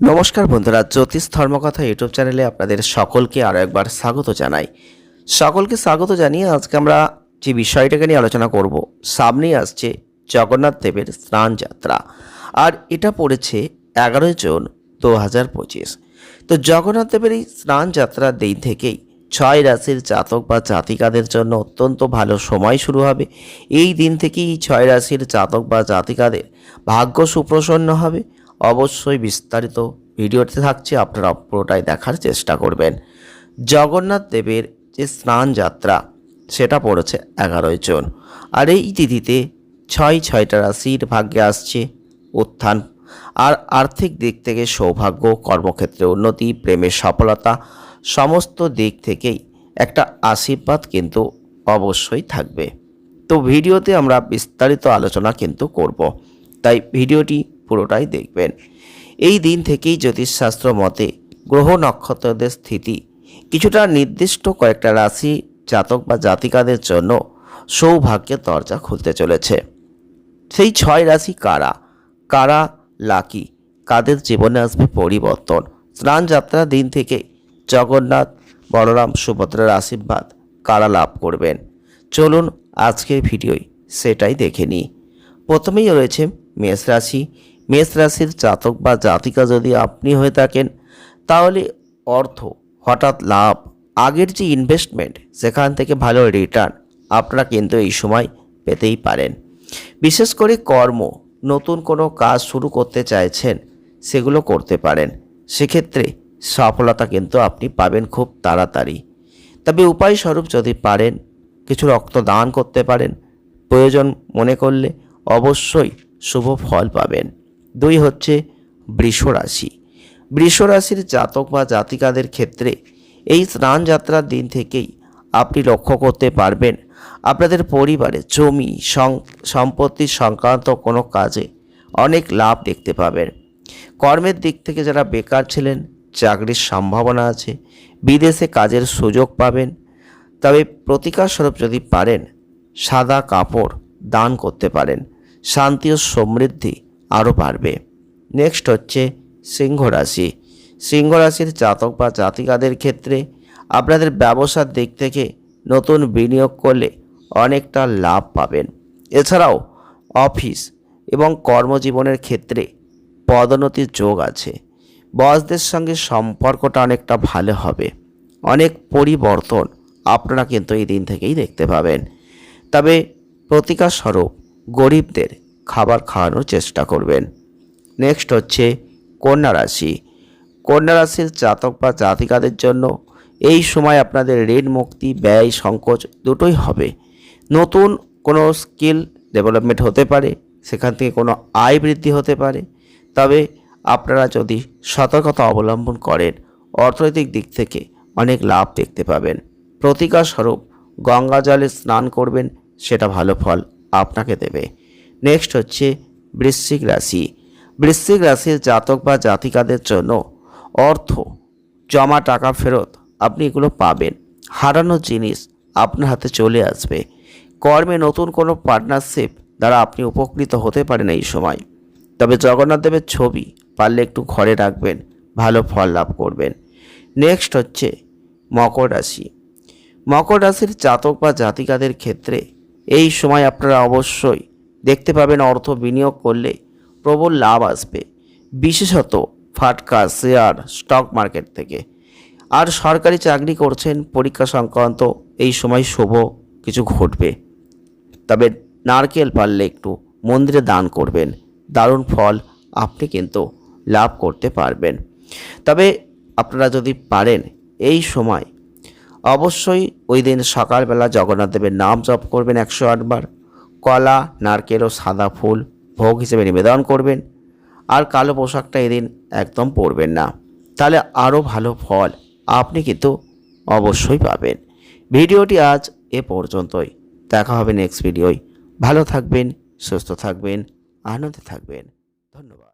নমস্কার বন্ধুরা, জ্যোতিষ ধর্মকথা ইউটিউব চ্যানেলে আপনাদের সকলকে আরও একবার স্বাগত জানাই। সকলকে স্বাগত জানিয়ে আজকে আমরা যে বিষয়টাকে নিয়ে আলোচনা করব, সামনেই আসছে জগন্নাথ দেবের স্নান যাত্রা। আর এটা পড়েছে এগারোই জুন দু হাজার পঁচিশ। তো জগন্নাথ দেবের এই স্নান যাত্রার দিন থেকেই ছয় রাশির জাতক বা জাতিকাদের জন্য অত্যন্ত ভালো সময় শুরু হবে। এই দিন থেকেই ছয় রাশির জাতক বা জাতিকাদের ভাগ্য সুপ্রসন্ন হবে। অবশ্যই বিস্তারিত ভিডিওতে থাকছে, আপনারা পুরোটাই দেখার চেষ্টা করবেন। জগন্নাথ দেবের যে স্নান যাত্রা, সেটা পড়েছে এগারোই জন। আর এই তিথিতে ছয় ছয়টা রাশির ভাগ্যে আসছে উত্থান। আর আর্থিক দিক থেকে সৌভাগ্য, কর্মক্ষেত্রে উন্নতি, প্রেমের সফলতা, সমস্ত দিক থেকেই একটা আশীর্বাদ কিন্তু অবশ্যই থাকবে। তো ভিডিওতে আমরা বিস্তারিত আলোচনা কিন্তু করব। তাই ভিডিওটি পুরোটাই দেখবেন। এই দিন থেকেই জ্যোতিষশাস্ত্র মতে গ্রহ নক্ষত্রদের স্থিতি কিছুটা নির্দিষ্ট কয়েকটা রাশি, জাতক বা জাতিকাদের জন্য সৌভাগ্যের দরজা খুলতে চলেছে। সেই ছয় রাশি কারা? কারা, লাকি? কাদের জীবনে আসবে পরিবর্তন? স্নান যাত্রার দিন থেকে জগন্নাথ, বলরাম সুভদ্রার আশীর্বাদ কারা লাভ করবেন? চলুন আজকের ভিডিওয় সেটাই দেখে নিই। প্রথমেই রয়েছে মেষ রাশি। মেষ রাশির জাতক বা জাতিকা যদি আপনি হয়ে থাকেন, তাহলে অর্থ, হঠাৎ লাভ, আগের যে ইনভেস্টমেন্ট সেখান থেকে ভালো রিটার্ন আপনারা কিন্তু এই সময় পেতেই পারেন। বিশেষ করে কর্ম, নতুন কোনো কাজ শুরু করতে চাইছেন, সেগুলো করতে পারেন। সেক্ষেত্রে সফলতা কিন্তু আপনি পাবেন খুব তাড়াতাড়ি। তবে উপায়স্বরূপ যদি পারেন, কিছু রক্ত দান করতে পারেন, প্রয়োজন মনে করলে অবশ্যই শুভ ফল পাবেন। দুই হচ্ছে বৃষ রাশি। বৃষ রাশির জাতক বা জাতিকাদের ক্ষেত্রে এই স্নান যাত্রার দিন থেকেই আপনি লক্ষ্য করতে পারবেন, আপনাদের পরিবারে জমি সম্পত্তি সংক্রান্ত কোনো কাজে অনেক লাভ দেখতে পাবেন। কর্মের দিক থেকে যারা বেকার ছিলেন, চাকরির সম্ভাবনা আছে, বিদেশে কাজের সুযোগ পাবেন। তবে প্রতিকার স্বরূপ যদি পারেন, সাদা কাপড় দান করতে পারেন, শান্তি ও সমৃদ্ধি আরও বাড়বে। নেক্সট হচ্ছে সিংহ রাশি সিংহ রাশির জাতক বা জাতিকাদের ক্ষেত্রে আপনাদের ব্যবসার দিক থেকে নতুন বিনিয়োগ করলে অনেকটা লাভ পাবেন। এছাড়াও অফিস এবং কর্মজীবনের ক্ষেত্রে পদোন্নতির যোগ আছে। বসদের সঙ্গে সম্পর্কটা অনেকটা ভালো হবে। অনেক পরিবর্তন আপনারা কিন্তু এই দিন থেকেই দেখতে পাবেন। তবে প্রতিকার স্বরূপ গরিবদের খাবার খাওয়ানোর চেষ্টা করবেন। নেক্সট হচ্ছে কন্যা রাশি। কন্যা রাশির জাতক বা জাতিকাদের জন্য এই সময় আপনাদের ঋণ, মুক্তি, ব্যয়, সংকোচ দুটোই হবে। নতুন কোনো স্কিল ডেভেলপমেন্ট হতে পারে, সেখান থেকে কোনো আয় বৃদ্ধি হতে পারে। তবে আপনারা যদি সতর্কতা অবলম্বন করেন, অর্থনৈতিক দিক থেকে অনেক লাভ দেখতে পাবেন। প্রতিকারস্বরূপ গঙ্গা জলে স্নান করবেন, সেটা ভালো ফল আপনাকে দেবে। নেক্সট হচ্ছে বৃশ্চিক রাশি। বৃশ্চিক রাশির জাতক বা জাতিকাদের জন্য অর্থ, জমা টাকা ফেরত আপনি এগুলো পাবেন। হারানো জিনিস আপনার হাতে চলে আসবে। কর্মে নতুন কোনো পার্টনারশিপ দ্বারা আপনি উপকৃত হতে পারেন এই সময়। তবে জগন্নাথ দেবের ছবি পারলে একটু ঘরে রাখবেন, ভালো ফল লাভ করবেন। নেক্সট হচ্ছে মকর রাশি। মকর রাশির জাতক বা জাতিকাদের ক্ষেত্রে এই সময় আপনারা অবশ্যই দেখতে পাবেন অর্থ বিনিয়োগ করলে প্রবল লাভ আসবে, বিশেষত ফাটকা শেয়ার, স্টক মার্কেট থেকে। আর সরকারি চাকরি করছেন পরীক্ষা সংক্রান্ত, এই সময় শুভ কিছু ঘটবে। তবে নারকেল পারলে একটু মন্দিরে দান করবেন, দারুণ ফল আপনি কিন্তু লাভ করতে পারবেন। তবে আপনারা যদি পারেন, এই সময় অবশ্যই ওই দিন সকালবেলা জগন্নাথ দেবের নাম জপ করবেন একশো আটবার। কলা, নারকেল ও সাদা ফুল ভোগ হিসেবে নিবেদন করবেন। আর কালো পোশাকটা এদিন একদম পরবেন না। তাহলে আরও ভালো ফল আপনি কিন্তু অবশ্যই পাবেন। ভিডিওটি আজ এ পর্যন্তই। দেখা হবে নেক্সট ভিডিওয় ভালো থাকবেন, সুস্থ থাকবেন, আনন্দে থাকবেন। ধন্যবাদ।